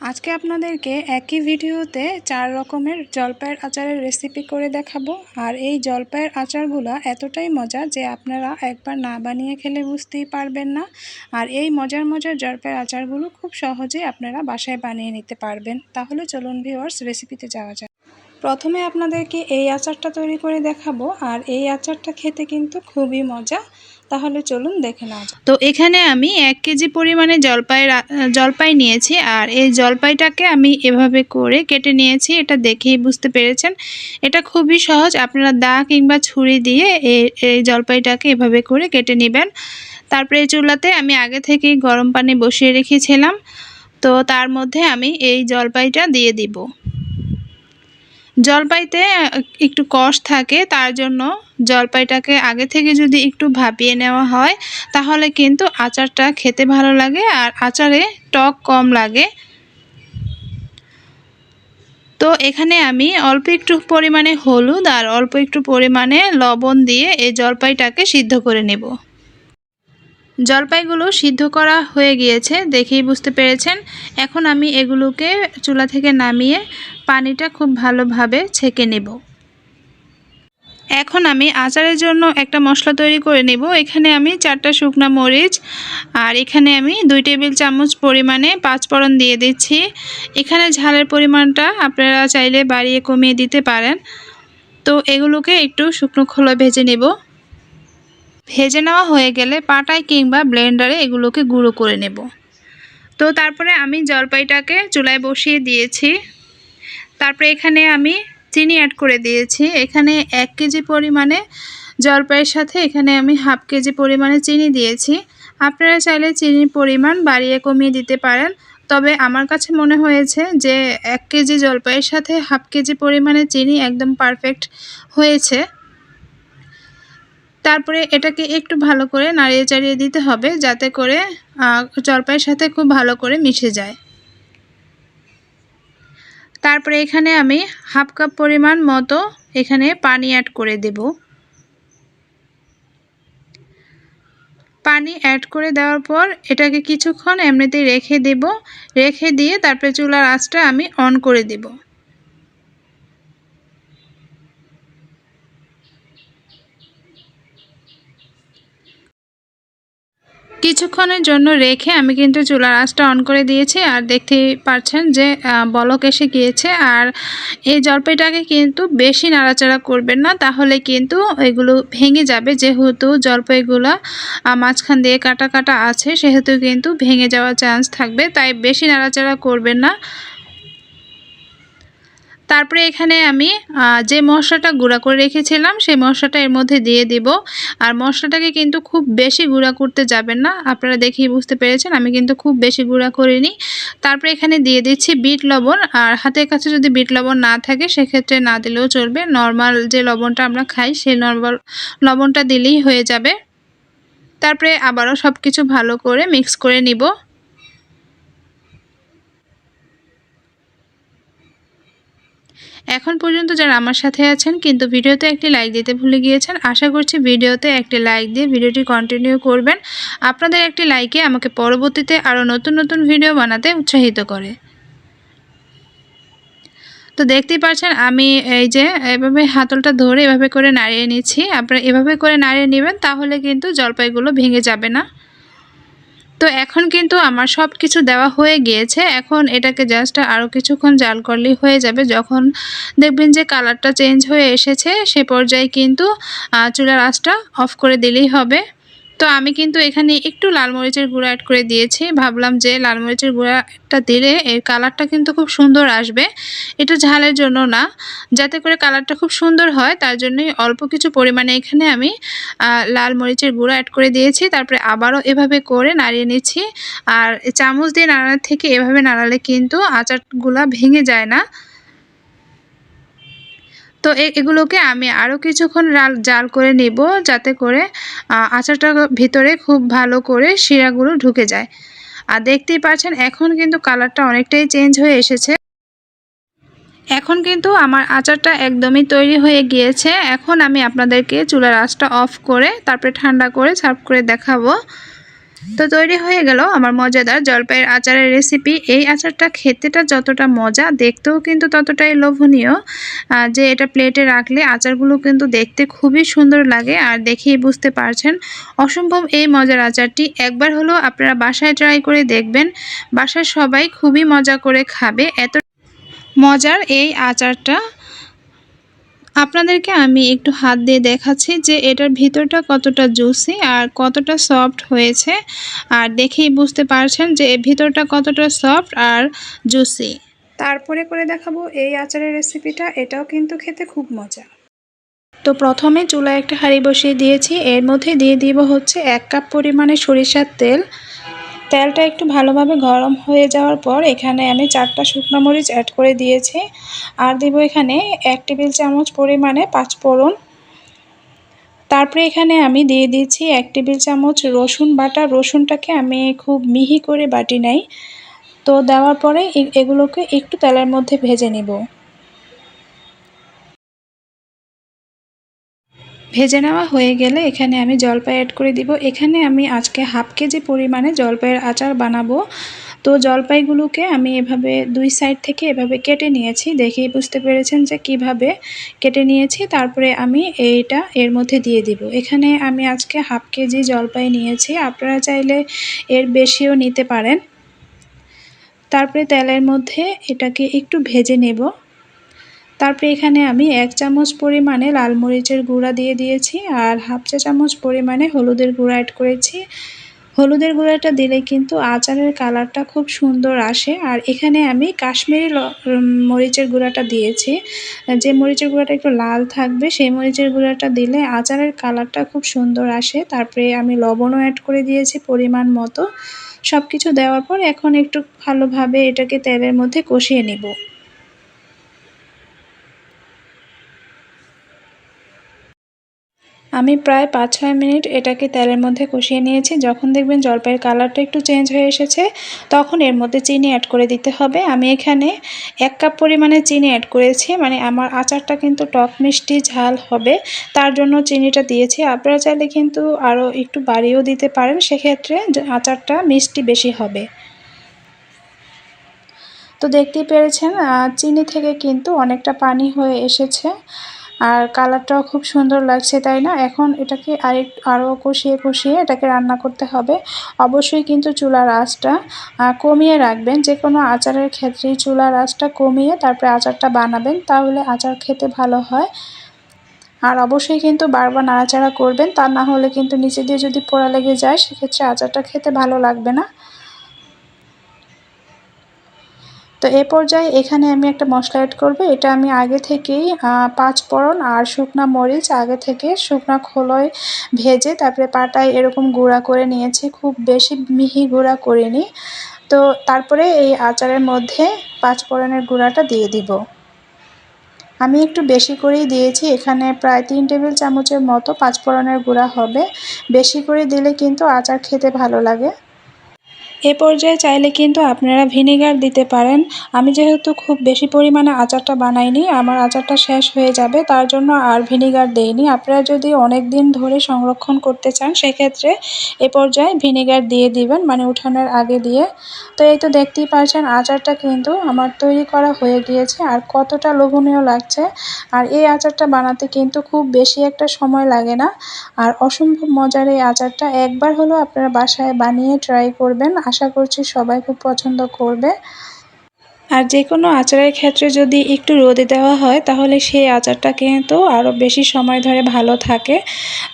আজকে আপনাদেরকে একই ভিডিওতে চার রকমের জলপাইয়ের আচারের রেসিপি করে দেখাবো। আর এই জলপাইয়ের আচারগুলো এতটাই মজা যে আপনারা একবার না বানিয়ে খেলে বুঝতেই পারবেন না। আর এই মজার মজার জলপাইয়ের আচারগুলো খুব সহজেই আপনারা বাসায় বানিয়ে নিতে পারবেন। তাহলে চলুন ভিওয়ার্স রেসিপিতে যাওয়া যায় প্রথমে আপনাদেরকে এই আচারটা তৈরি করে দেখাবো, আর এই আচারটা খেতে কিন্তু খুবই মজা। তাহলে চলুন দেখে নেওয়া তো এখানে আমি এক কেজি পরিমাণে জলপাই জলপাই নিয়েছি, আর এই জলপাইটাকে আমি এভাবে করে কেটে নিয়েছি, এটা দেখেই বুঝতে পেরেছেন। এটা খুবই সহজ, আপনারা দা কিংবা ছুরি দিয়ে এই জলপাইটাকে এভাবে করে কেটে নেবেন। তারপরে চুলাতে আমি আগে থেকেই গরম পানি বসিয়ে রেখেছিলাম, তো তার মধ্যে আমি এই জলপাইটা দিয়ে দিব। জলপাইতে একটু কষ থাকে, তার জন্য জলপাইটাকে আগে থেকে যদি একটু ভাপিয়ে নেওয়া হয়, তাহলে কিন্তু আচারটা খেতে ভালো লাগে আর আচারে টক কম লাগে। তো এখানে আমি অল্প একটু পরিমাণে হলুদ আর অল্প একটু পরিমাণে লবণ দিয়ে এই জলপাইটাকে সিদ্ধ করে নেব। জলপাইগুলো সিদ্ধ করা হয়ে গিয়েছে, দেখেই বুঝতে পেরেছেন। এখন আমি এগুলোকে চুলা থেকে নামিয়ে পানিটা খুব ভালোভাবে ছেঁকে নেব। এখন আমি আচারের জন্য একটা মশলা তৈরি করে নেব। এখানে আমি চারটা শুকনা মরিচ আর এখানে আমি দুই টেবিল চামচ পরিমাণে পাঁচফোড়ন দিয়ে দিচ্ছি। এখানে ঝালের পরিমাণটা আপনারা চাইলে বাড়িয়ে কমিয়ে দিতে পারেন। তো এগুলোকে একটু শুকনো খোলা ভেজে নেব। ভেজে নেওয়া হয়ে গেলে পাটায় কিংবা ব্লেন্ডারে এগুলোকে গুঁড়ো করে নেব। তো তারপরে আমি জলপাইটাকে চুলায় বসিয়ে দিয়েছি। তারপরে এখানে আমি চিনি অ্যাড করে দিয়েছি। এখানে এক কেজি পরিমাণে জলপাইয়ের সাথে এখানে আমি হাফ কেজি পরিমাণে চিনি দিয়েছি। আপনারা চাইলে চিনির পরিমাণ বাড়িয়ে কমিয়ে দিতে পারেন। তবে আমার কাছে মনে হয়েছে যে এক কেজি জলপাইয়ের সাথে হাফ কেজি পরিমাণে চিনি একদম পারফেক্ট হয়েছে। তারপরে এটাকে একটু ভালো করে নাড়িয়ে চাড়িয়ে দিতে হবে যাতে করে জলপাইয়ের সাথে খুব ভালো করে মিশে যায়। তারপরে এখানে আমি হাফ কাপ পরিমাণ মতো এখানে পানি অ্যাড করে দেব। পানি অ্যাড করে দেওয়ার পর এটাকে কিছুক্ষণ এমনিতেই রেখে দেব। রেখে দিয়ে তারপরে চুলার আঁচটা আমি অন করে দেবো। কিছুক্ষণের জন্য রেখে আমি কিন্তু চুলার আঁচটা অন করে দিয়েছি আর দেখতেই পাচ্ছেন যে বলক এসে গিয়েছে আর এই জলপাইটাকে কিন্তু বেশি নাড়াচাড়া করবেন না, তাহলে কিন্তু এগুলো ভেঙে যাবে। যেহেতু জলপাইগুলো মাঝখান দিয়ে কাটা কাটা আছে, সেহেতু কিন্তু ভেঙে যাওয়ার চান্স থাকবে, তাই বেশি নাড়াচাড়া করবেন না। তারপরে এখানে আমি যে মশলাটা গুঁড়া করে রেখেছিলাম, সেই মশলাটা এর মধ্যে দিয়ে দিব। আর মশলাটাকে কিন্তু খুব বেশি গুঁড়া করতে যাবেন না। আপনারা দেখেই বুঝতে পেরেছেন, আমি কিন্তু খুব বেশি গুঁড়া করিনি। তারপরে এখানে দিয়ে দিচ্ছি বিট লবণ। আর হাতের কাছে যদি বিট লবণ না থাকে, সেক্ষেত্রে না দিলেও চলবে। নর্মাল যে লবণটা আমরা খাই, সেই নর্মাল লবণটা দিলেই হয়ে যাবে। তারপরে আবারও সব কিছু ভালো করে মিক্স করে নিব। এখন পর্যন্ত যারা আমার সাথে আছেন, কিন্তু ভিডিওতে একটি লাইক দিতে ভুলে গিয়েছেন, আশা করছি ভিডিওতে একটি লাইক দিয়ে ভিডিওটি কন্টিনিউ করবেন। আপনাদের একটি লাইকে আমাকে পরবর্তীতে আরও নতুন নতুন ভিডিও বানাতে উৎসাহিত করে। তো দেখতেই পাচ্ছেন, আমি এই যে এভাবে হাতলটা ধরে এভাবে করে নাড়িয়ে নিচ্ছি। আপনারা এভাবে করে নাড়িয়ে নেবেন, তাহলে কিন্তু জলপাইগুলো ভেঙে যাবে না। এখন কিন্তু আমার সব কিছু দেওয়া হয়ে গিয়েছে। এখন এটাকে জাস্ট আরও কিছুক্ষণ জাল করলেই হয়ে যাবে। যখন দেখবেন যে কালারটা চেঞ্জ হয়ে এসেছে, সে পর্যায়ে কিন্তু চুলার আঁচটা অফ করে দিলেই হবে। তো আমি কিন্তু এখানে একটু লাল মরিচের গুঁড়া অ্যাড করে দিয়েছি। ভাবলাম যে লাল মরিচের গুঁড়াটা দিলে এর কালারটা কিন্তু খুব সুন্দর আসবে। এটা ঝালের জন্য না। যাতে করে কালারটা খুব সুন্দর হয়, তার জন্যই অল্প কিছু পরিমাণে এখানে আমি লাল মরিচের গুঁড়া অ্যাড করে দিয়েছি। তারপরে আবারও এভাবে করে নাড়িয়ে নিচ্ছি। আর চামচ দিয়ে নাড়ানোর থেকে এভাবে নাড়ালে কিন্তু আচারগুলা ভেঙে যায় না। তো এগুলোকে আমি আরও কিছুক্ষণ জাল করে নেব যাতে করে আচারটা ভিতরে খুব ভালো করে শিরাগুলো ঢুকে যায়। আর দেখতেই পাচ্ছেন, এখন কিন্তু কালারটা অনেকটাই চেঞ্জ হয়ে এসেছে। এখন কিন্তু আমার আচারটা একদমই তৈরি হয়ে গিয়েছে। এখন আমি আপনাদেরকে চুলার আঁচটা অফ করে, তারপরে ঠান্ডা করে সার্ভ করে দেখাবো। তো তৈরি হয়ে গেল আমার মজাদার জলপাইয়ের আচারের রেসিপি এই আচারটা খেতেটা যতটা মজা, দেখতেও কিন্তু ততটাই লোভনীয়। যে এটা প্লেটে রাখলে আচারগুলো কিন্তু দেখতে খুবই সুন্দর লাগে আর দেখেই বুঝতে পারছেন অসম্ভব এই মজার আচারটি। একবার হলেও আপনারা বাসায় ট্রাই করে দেখবেন বাসায় সবাই খুবই মজা করে খাবে। এত মজার এই আচারটা। আপনাদেরকে আমি একটু হাত দিয়ে দেখাচ্ছি যে এটার ভিতরটা কতটা জুসি আর কতটা সফট হয়েছে। আর দেখেই বুঝতে পারছেন যে এর ভিতরটা কতটা সফট আর জুসি। তারপরে করে দেখাবো এই আচারের রেসিপিটা এটাও কিন্তু খেতে খুব মজা। তো প্রথমে চুলায় একটা হাঁড়ি বসিয়ে দিয়েছি। এর মধ্যে দিয়ে দিব হচ্ছে এক কাপ পরিমাণে সরিষার তেল। তেলটা একটু ভালোভাবে গরম হয়ে যাওয়ার পর এখানে আমি চারটা শুকনো মরিচ অ্যাড করে দিয়েছি। আর দিব এখানে এক টেবিল চামচ পরিমাণে পাঁচ ফোড়ন। তারপরে এখানে আমি দিয়ে দিয়েছি এক টেবিল চামচ রসুন বাটা। রসুনটাকে আমি খুব মিহি করে বাটি নাই। তো দেওয়ার পরে এগুলোকে একটু তেলের মধ্যে ভেজে নেব। ভেজে নেওয়া হয়ে গেলে এখানে আমি জলপাই অ্যাড করে দিব। এখানে আমি আজকে হাফ কেজি পরিমাণে জলপাইয়ের আচার বানাবো। তো জলপাইগুলোকে আমি এভাবে দুই সাইড থেকে এভাবে কেটে নিয়েছি। দেখেই বুঝতে পেরেছেন যে কীভাবে কেটে নিয়েছি। তারপরে আমি এইটা এর মধ্যে দিয়ে দিব। এখানে আমি আজকে হাফ কেজি জলপাই নিয়েছি। আপনারা চাইলে এর বেশিও নিতে পারেন। তারপরে তেলের মধ্যে এটাকে একটু ভেজে নেব। তারপরে এখানে আমি এক চামচ পরিমাণে লাল মরিচের গুঁড়া দিয়ে দিয়েছি আর হাফ চা চামচ পরিমাণে হলুদের গুঁড়া অ্যাড করেছি। হলুদের গুঁড়াটা দিলে কিন্তু আচারের কালারটা খুব সুন্দর আসে। আর এখানে আমি কাশ্মীরি মরিচের গুঁড়াটা দিয়েছি। যে মরিচের গুঁড়াটা একটু লাল থাকবে, সেই মরিচের গুঁড়াটা দিলে আচারের কালারটা খুব সুন্দর আসে। তারপরে আমি লবণও অ্যাড করে দিয়েছি পরিমাণ মতো। সব কিছু দেওয়ার পর এখন একটু ভালোভাবে এটাকে তেলের মধ্যে কষিয়ে নেব। আমি প্রায় পাঁচ ছয় মিনিট এটাকে তেলের মধ্যে কষিয়ে নিয়েছি। যখন দেখবেন জলপাইয়ের কালারটা একটু চেঞ্জ হয়ে এসেছে, তখন এর মধ্যে চিনি অ্যাড করে দিতে হবে। আমি এখানে এক কাপ পরিমাণে চিনি অ্যাড করেছি। মানে আমার আচারটা কিন্তু টক মিষ্টি, ঝাল হবে, তার জন্য চিনিটা দিয়েছি। আপনারা চাইলে কিন্তু আরও একটু বাড়িয়েও দিতে পারেন, সেক্ষেত্রে আচারটা মিষ্টি বেশি হবে। তো দেখতেই পেরেছেন চিনি থেকে কিন্তু অনেকটা পানি হয়ে এসেছে। আর কালারটাও খুব সুন্দর লাগছে, তাই না? এখন এটাকে আরেক আরও কষিয়ে কষিয়ে এটাকে রান্না করতে হবে। অবশ্যই কিন্তু চুলার আঁচটা কমিয়ে রাখবেন। যে কোনো আচারের ক্ষেত্রেই চুলার আঁচটা কমিয়ে তারপরে আচারটা বানাবেন, তাহলে আচার খেতে ভালো হয়। আর অবশ্যই কিন্তু বারবার নাড়াচাড়া করবেন, তা না হলে কিন্তু নিচে দিয়ে যদি পোড়া লেগে যায়, সেক্ষেত্রে আচারটা খেতে ভালো লাগবে না। তো এ পর্যায়ে এখানে আমি একটা মশলা অ্যাড করব। এটা আমি আগে থেকেই পাঁচ ফোড়ন আর শুকনা মরিচ আগে থেকে শুকনা খোলয় ভেজে তারপরে পাটায় এরকম গুঁড়া করে নিয়েছি। খুব বেশি মিহি গুঁড়া করিনি। তো তারপরে এই আচারের মধ্যে পাঁচ ফোড়নের গুঁড়াটা দিয়ে দিব। আমি একটু বেশি করেই দিয়েছি। এখানে প্রায় তিন টেবিল চামচের মতো পাঁচ ফোড়নের গুঁড়া হবে। বেশি করে দিলে কিন্তু আচার খেতে ভালো লাগে। এ পর্যায়ে চাইলে কিন্তু আপনারা ভিনেগার দিতে পারেন। আমি যেহেতু খুব বেশি পরিমাণে আচারটা বানাইনি, আমার আচারটা শেষ হয়ে যাবে, তার জন্য আর ভিনেগার দেইনি। আপনারা যদি অনেক দিন ধরে সংরক্ষণ করতে চান, সেক্ষেত্রে এ পর্যায়ে ভিনেগার দিয়ে দিবেন মানে উঠানোর আগে দিয়ে। তো এই তো দেখতেই পাচ্ছেন, আচারটা কিন্তু আমার তৈরি করা হয়ে গিয়েছে, আর কতটা লোভনীয় লাগছে। আর এই আচারটা বানাতে কিন্তু খুব বেশি একটা সময় লাগে না। আর অসম্ভব মজার এই আচারটা, একবার হলেও আপনারা বাসায় বানিয়ে ট্রাই করবেন। আশা করছি সবাই খুব পছন্দ করবে। আর যে কোনো আচারের ক্ষেত্রে যদি একটু রোদে দেওয়া হয়, তাহলে সেই আচারটা কিন্তু আরও বেশি সময় ধরে ভালো থাকে।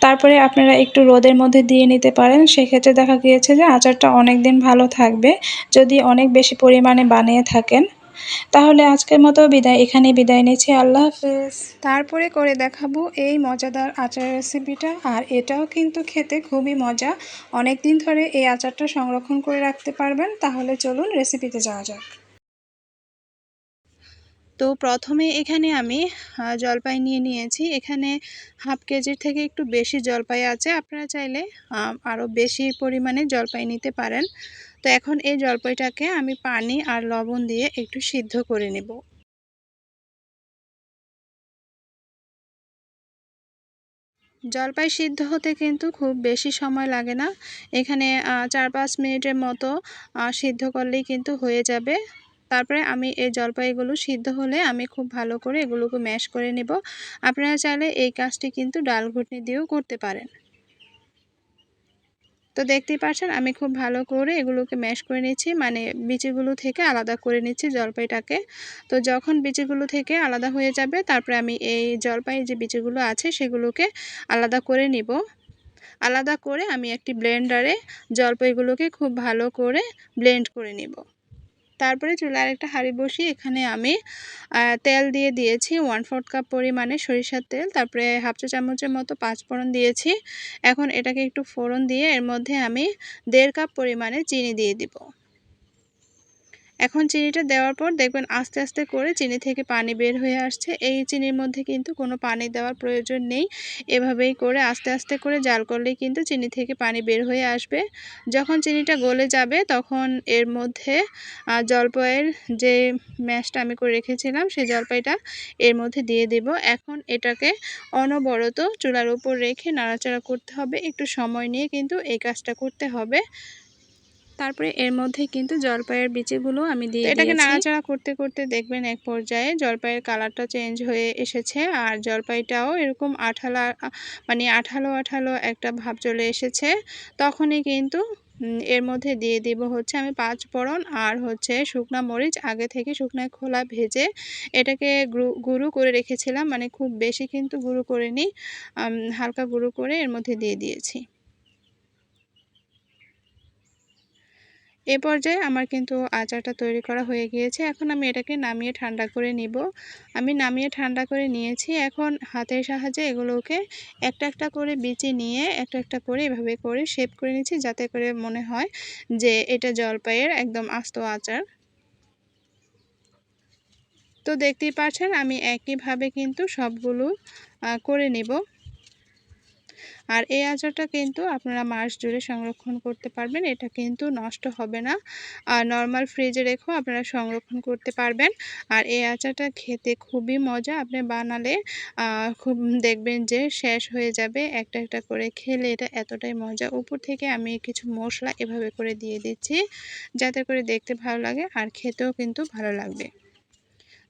তারপরে আপনারা একটু রোদের মধ্যে দিয়ে নিতে পারেন। সেক্ষেত্রে দেখা গিয়েছে যে আচারটা অনেক দিন ভালো থাকবে, যদি অনেক বেশি পরিমাণে বানিয়ে থাকেন। তাহলে আজকের মতো বিদায় এখানে বিদায় নিচ্ছি। আল্লাহ হাফেজ। তারপরে করে দেখাবো এই মজাদার আচার রেসিপিটা আর এটাও কিন্তু খেতে খুবই মজা। অনেক দিন ধরে এই আচারটা সংরক্ষণ করে রাখতে পারবেন। তাহলে চলুন রেসিপিতে যাওয়া যাক। তো প্রথমে এখানে আমি জলপাই নিয়ে নিয়েছি। এখানে হাফ কেজির থেকে একটু বেশি জলপাই আছে। আপনারা চাইলে আরও বেশি পরিমাণে জলপাই নিতে পারেন। তো এখন এই জলপাইটাকে আমি পানি আর লবণ দিয়ে একটু সিদ্ধ করে নেব। জলপাই সিদ্ধ হতে কিন্তু খুব বেশি সময় লাগে না। এখানে চার পাঁচ মিনিটের মতো সিদ্ধ করলেই কিন্তু হয়ে যাবে। তারপরে আমি এই জলপাইগুলো সিদ্ধ হলে আমি খুব ভালো করে এগুলোকে ম্যাশ করে নেব। আপনারা চাইলে এই কাজটি কিন্তু ডাল ঘুটনি দিয়েও করতে পারেন। তো দেখতেই পাচ্ছেন আমি খুব ভালো করে এগুলোকে ম্যাশ করে নিচ্ছি মানে বিচিগুলো থেকে আলাদা করে নিচ্ছি জলপাইটাকে। তো যখন বিচিগুলো থেকে আলাদা হয়ে যাবে, তারপরে আমি এই জলপাই যে বিচিগুলো আছে, সেগুলোকে আলাদা করে নিব। আলাদা করে আমি একটি ব্লেন্ডারে জলপাইগুলোকে খুব ভালো করে ব্লেন্ড করে নিব। তারপরে চুলার একটা হাঁড়ি বসিয়ে এখানে আমি তেল দিয়ে দিয়েছি ওয়ান ফোর্থ কাপ পরিমাণে সরিষার তেল, তারপরে হাফ চা চামচের মতো পাঁচ ফোড়ন দিয়েছি। এখন এটাকে একটু ফোড়ন দিয়ে এর মধ্যে আমি দেড় কাপ পরিমাণে চিনি দিয়ে দিব। এখন চিনিটা দেওয়ার পর দেখবেন আস্তে আস্তে করে চিনি থেকে পানি বের হয়ে আসছে। এই চিনির মধ্যে কিন্তু কোনো পানি দেওয়ার প্রয়োজন নেই। এভাবেই করে আস্তে আস্তে করে জাল করলেই কিন্তু চিনি থেকে পানি বের হয়ে আসবে। যখন চিনিটা গলে যাবে তখন এর মধ্যে জলপাইয়ের যে ম্যাশটা আমি করে রেখেছিলাম সেই জলপাইটা এর মধ্যে দিয়ে দেব। এখন এটাকে অনবরত চুলার উপর রেখে নাড়াচাড়া করতে হবে। একটু সময় নিয়ে কিন্তু এই কাজটা করতে হবে। তারপরে এর মধ্যে কিন্তু জলপাইয়ের বিচিগুলো আমি দিয়ে এটাকে নাড়াচাড়া করতে করতে দেখবেন এক পর্যায়ে জলপাইয়ের কালারটা চেঞ্জ হয়ে এসেছে আর জলপাইটাও এরকম আঠালা মানে আঠালো আঠালো একটা ভাব চলে এসেছে। তখনই কিন্তু এর মধ্যে দিয়ে দিব হচ্ছে আমি পাঁচ ফোড়ন আর হচ্ছে শুকনা মরিচ। আগে থেকে শুকনা খোলা ভেজে এটাকে গুঁড়ো করে রেখেছিলাম মানে খুব বেশি কিন্তু গুঁড়ো করে নিই হালকা গুঁড়ো করে এর মধ্যে দিয়ে দিয়েছি। এ পর্যায়ে আমার কিন্তু আচারটা তৈরি করা হয়ে গিয়েছে। এখন আমি এটাকে নামিয়ে ঠান্ডা করে নিব। আমি নামিয়ে ঠান্ডা করে নিয়েছি। এখন হাতের সাহায্যে এগুলোকে একটা একটা করে বিচি নিয়ে একটা একটা করে এভাবে করে শেপ করে নিচ্ছি যাতে করে মনে হয় যে এটা জলপাইয়ের একদম আস্ত আচার। তো দেখতেই পাচ্ছেন আমি একইভাবে কিন্তু সবগুলো করে নিব। আর এই আচারটা কিন্তু আপনারা মাস জুড়ে সংরক্ষণ করতে পারবেন, এটা কিন্তু নষ্ট হবে না। আর নর্মাল ফ্রিজে রেখেও আপনারা সংরক্ষণ করতে পারবেন। আর এই আচারটা খেতে খুবই মজা, আপনি বানালে খুব দেখবেন যে শেষ হয়ে যাবে একটা একটা করে খেলে, এটা এতটাই মজা। উপর থেকে আমি কিছু মশলা এভাবে করে দিয়ে দিচ্ছি, যাতে করে দেখতে ভালো লাগে আর খেতেও কিন্তু ভালো লাগবে।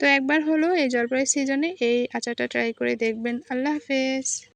তো একবার হলো এই জলপাই সিজনে এই আচারটা ট্রাই করে দেখবেন। আল্লাহ হাফেজ।